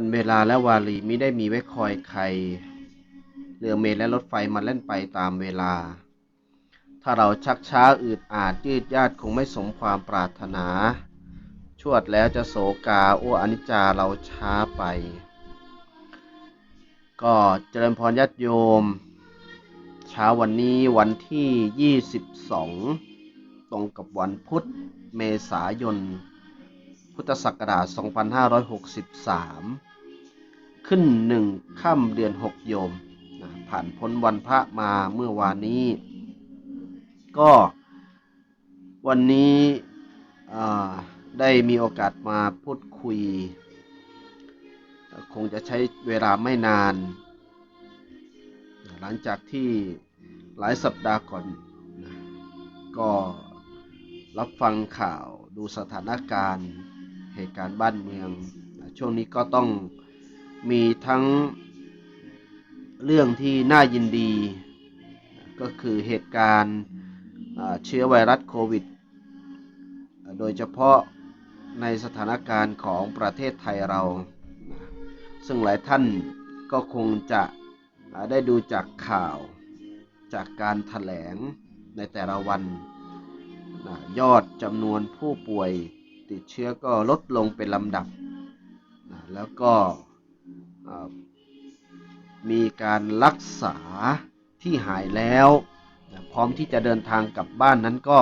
อันเวลาและวาลีมิได้มีไว้คอยใคร เรือเมลและรถไฟมาเล่นไปตามเวลา ถ้าเราชักช้าอืดอาดยืดยาดคงไม่สมความปรารถนา ชวดแล้วจะโศกาโอ้อนิจจาเราช้าไป ก็เจริญพรญาติโยม เช้าวันนี้วันที่ 22 ตรงกับวันพุธเมษายนพุทธศักราช 2563 ขึ้นหนึ่งค่ำเดือน6โยมนะผ่านพ้นวันพระมาเมื่อวานนี้ ก็วันนี้ได้มีโอกาสมาพูดคุย คงจะใช้เวลาไม่นาน หลังจากที่หลายสัปดาห์ก่อนนะก็รับฟังข่าวดูสถานการณ์เหตุการณ์บ้านเมือง ช่วงนี้ก็ต้อง มีทั้งเรื่องที่น่ายินดี ก็คือเหตุการณ์เชื้อไวรัสโควิด โดยเฉพาะในสถานการณ์ของประเทศไทยเรา ซึ่งหลายท่านก็คงจะได้ดูจากข่าวจากการถแถลงในแต่ละวันนะยอดจำนวนผู้ป่วยติดเชื้อก็ลดลงเป็นลำดับนะแล้วก็ มีการรักษาที่หายแล้วพร้อมที่จะเดินทางกลับบ้านนั้นก็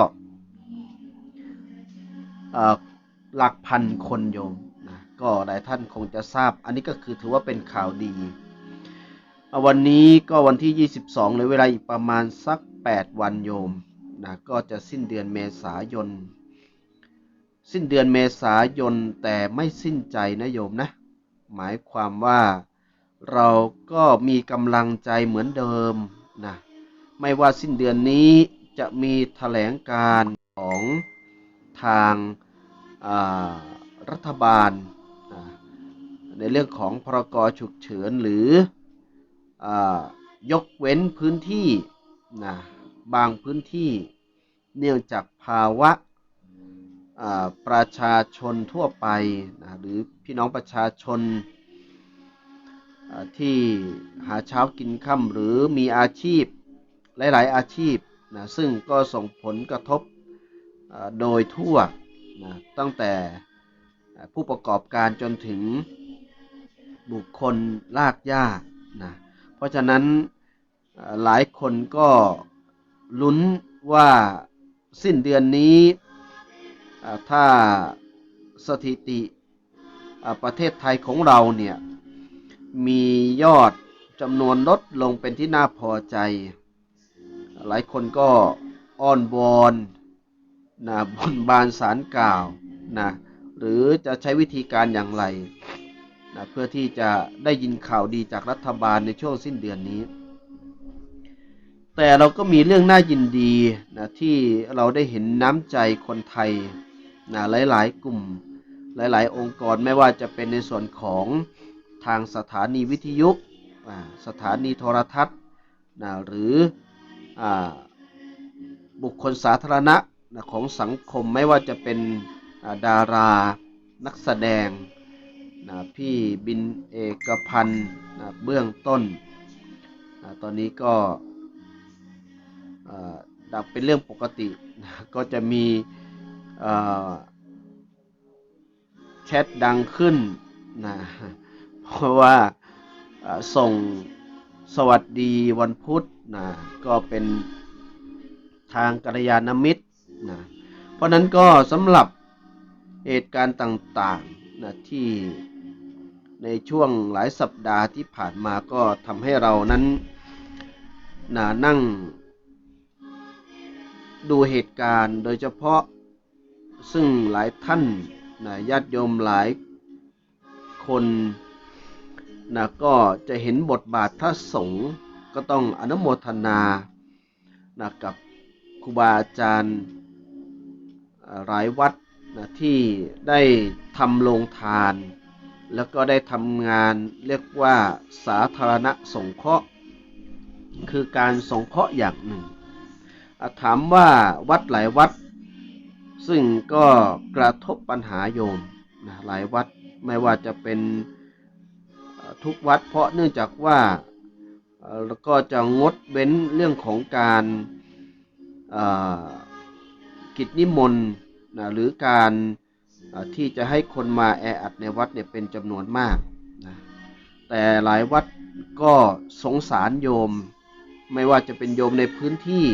หลักพันคนโยมนะก็หลายท่านคงจะทราบ อันนี้ก็คือถือว่าเป็นข่าวดี วันนี้ก็วันที่ 22เหลยเวลาอีกประมาณสัก 8 วันโยมนะก็จะสิ้นเดือนเมษายน สิ้นเดือนเมษายนแต่ไม่สิ้นใจนะโยมนะ หมายความว่าเราก็มีกำลังใจเหมือนเดิมนะไม่ว่าสิ้นเดือนนี้จะมีแถลงการของทางารัฐบาล ในเรื่องของพรกฉุกเฉินหรืออยกเว้นพื้นที่นะบางพื้นที่เนื่องจากภาวะอ่า ประชาชนทั่วไปนะหรือพี่น้องประชาชนที่หาเช้ากินค่ำหรือมีอาชีพหลาย ๆ อาชีพนะซึ่งก็ส่งผลกระทบโดยทั่วนะตั้งแต่ผู้ประกอบการจนถึงบุคคลลากย่านะเพราะฉะนั้นหลายคนก็ลุ้นว่าสิ้นเดือนนี้ ถ้าสถิติประเทศไทยของเราเนี่ย มียอดจำนวนลดลงเป็นที่น่าพอใจ หลายคนก็อ้อนวอนนะบนบานสารกล่าวนะหรือจะใช้วิธีการอย่างไรนะเพื่อที่จะได้ยินข่าวดีจากรัฐบาลในช่วงสิ้นเดือนนี้ แต่เราก็มีเรื่องน่ายินดีนะที่เราได้เห็นน้ำใจคนไทย นะหลาย ๆ กลุ่มหลาย ๆ องค์กรไม่ว่าจะเป็นในส่วนของทางสถานีวิทยุสถานีโทรทัศน์นะหรืออบุคคลสาธารณะนะของสังคมไม่ว่าจะเป็นดารานักแสดงนะพี่บินเอกพันธ์นะเบื้องต้นนะตอนนี้ก็เอ่อดับเป็นเรื่องปกตินะก็จะมี แชทดังขึ้นนะเพราะว่าส่งสวัสดีวันพุธนะก็เป็นทางกัลยาณมิตรนะเพราะนั้นก็สำหรับเหตุการณ์ต่างๆนะที่ในช่วงหลายสัปดาห์ที่ผ่านมาก็ทำให้เรานั้นนะนั่งดูเหตุการณ์โดยเฉพาะ ซึ่งหลายท่านนะญาติโยมหลายคนนะก็จะเห็นบทบาทพระสงฆ์ก็ต้องอนุโมทนานะกับครูบาอาจารย์หลายวัดนะที่ได้ทำโรงทาน แล้วก็ได้ทำงานเรียกว่าสาธารณสงเคราะห์ คือการสงเคราะห์อย่างหนึ่ง ถามว่าวัดหลายวัด ซึ่งก็กระทบปัญหาโยมนะหลายวัดไม่ว่าจะเป็นทุกวัด เพราะเนื่องจากว่าแล้วก็จะงดเว้นเรื่องของการกิจนิมนต์นะหรือการที่จะให้คนมาแออัดในวัดเนี่ยเป็นจำนวนมากนะแต่หลายวัดก็สงสารโยม ไม่ว่าจะเป็นโยมในพื้นที่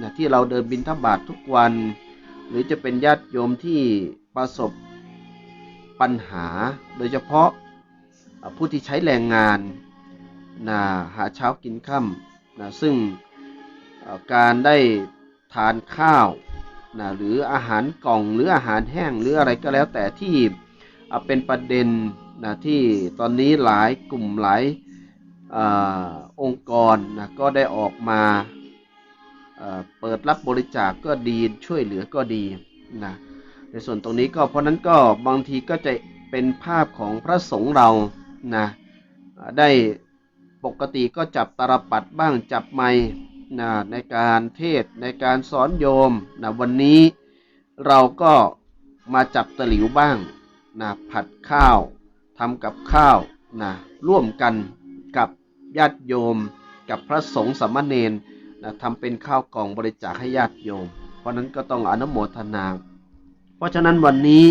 นะที่เราเดินบินทบาททุกวัน รือจะเป็นญาติโยมที่ประสบปัญหา โดยเฉพาะผู้ที่ใช้แรงงานนะหาเช้ากินค่ำนะซึ่งการได้ทานข้าวนะหรืออาหารกล่องหรืออาหารแห้งหรืออะไรก็แล้วแต่ที่เป็นประเด็นนะที่ตอนนี้หลายกลุ่มหลายอองค์กรนะก็ได้ออกมา เปิดรับบริจาคก็ดีช่วยเหลือก็ดีนะในส่วนตรงนี้ก็เพราะนั้นก็บางทีก็จะเป็นภาพของพระสงฆ์เรานะได้ปกติก็จับตาลปัดบ้างจับไม้นะในการเทศในการสอนโยมนะวันนี้เราก็มาจับตะหลิวบ้างนะผัดข้าวทำกับข้าวนะร่วมกันกับญาติโยม กับพระสงฆ์สามเณร นะทำเป็นข้าวกล่องบริจาคให้ญาติโยม เพราะนั้นก็ต้องอนุโมทนา เพราะฉะนั้นวันนี้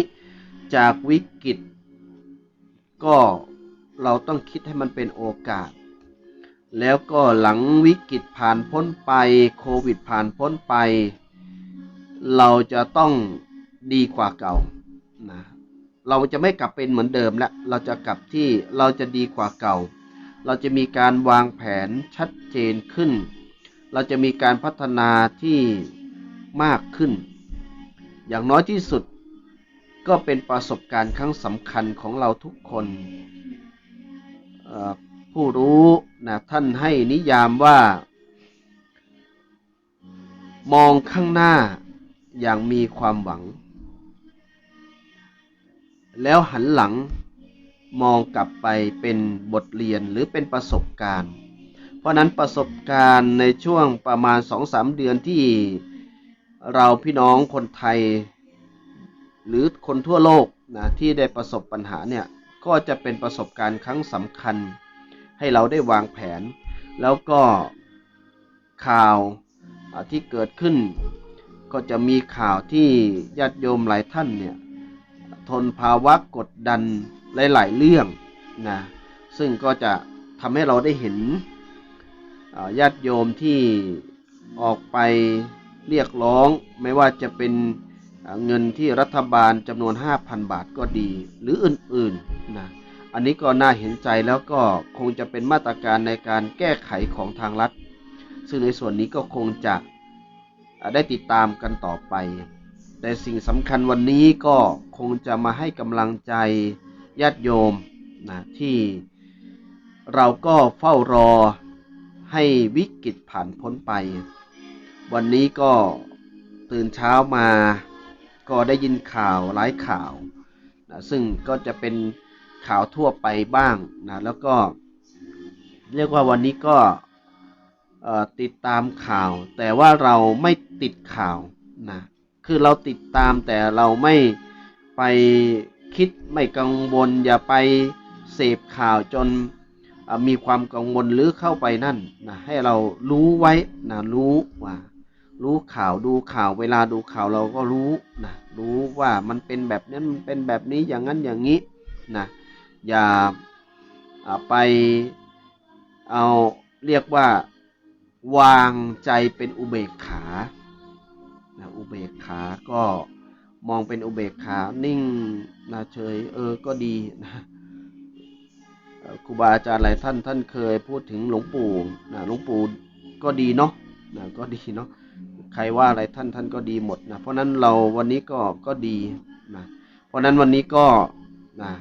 จากวิกฤต ก็เราต้องคิดให้มันเป็นโอกาส แล้วก็หลังวิกฤตผ่านพ้นไปโควิดผ่านพ้นไป เราจะต้องดีกว่าเก่านะเราจะไม่กลับเป็นเหมือนเดิมแล้วเราจะกลับที่เราจะดีกว่าเก่า เราจะมีการวางแผนชัดเจนขึ้น เราจะมีการพัฒนาที่มากขึ้น อย่างน้อยที่สุดก็เป็นประสบการณ์ครั้งสำคัญของเราทุกคนผู้รู้นะท่านให้นิยามว่า มองข้างหน้าอย่างมีความหวัง แล้วหันหลังมองกลับไปเป็นบทเรียนหรือเป็นประสบการณ์ เพราะนั้นประสบการณ์ในช่วงประมาณ 2-3 เดือนที่เราพี่น้องคนไทย หรือคนทั่วโลกนะที่ได้ประสบปัญหาเนี่ยก็จะเป็นประสบการณ์ครั้งสำคัญ ให้เราได้วางแผน แล้วก็ข่าวที่เกิดขึ้น ก็จะมีข่าวที่ญาติโยมหลายท่านเนี่ยทนภาวะกดดันหลาย ๆ เรื่องนะซึ่งก็จะทำให้เราได้เห็น ญาติโยมที่ออกไปเรียกร้อง ไม่ว่าจะเป็นเงินที่รัฐบาลจำนวน 5,000 บาทก็ดี หรืออื่นๆนะอันนี้ก็น่าเห็นใจแล้วก็คงจะเป็นมาตรการในการแก้ไขของทางรัฐ ซึ่งในส่วนนี้ก็คงจะได้ติดตามกันต่อไป แต่สิ่งสำคัญวันนี้ก็คงจะมาให้กำลังใจญาติโยมนะที่เราก็เฝ้ารอ ให้วิกฤตผ่านพ้นไป วันนี้ก็ตื่นเช้ามาก็ได้ยินข่าวหลายข่าวนะซึ่งก็จะเป็นข่าวทั่วไปบ้างนะแล้วก็เรียกว่าวันนี้ก็ติดตามข่าว แต่ว่าเราไม่ติดข่าวนะคือเราติดตามแต่เราไม่ไปคิดไม่กังวล อย่าไปเสพข่าวจน มีความกังวลหรือเข้าไปนั่นนะให้เรารู้ไว้นะรู้ว่ารู้ข่าวดูข่าวเวลาดูข่าวเราก็รู้นะรู้ว่ามันเป็นแบบนั้นมันเป็นแบบนี้อย่างนั้นอย่างนี้นะอย่าไปเอาเรียกว่าวางใจเป็นอุเบกขานะอุเบกขาก็มองเป็นอุเบกขานิ่งนะเฉยเออก็ดีนะ ครูบาอาจารย์หลายท่านท่านเคยพูดถึงหลวงปู่นะหลวงปู่ก็ดีเนาะนะก็ดีเนาะใครว่าอะไรท่านท่านก็ดีหมดนะเพราะนั้นเราวันนี้ก็ก็ดีนะเพราะนั้นวันนี้ก็นะ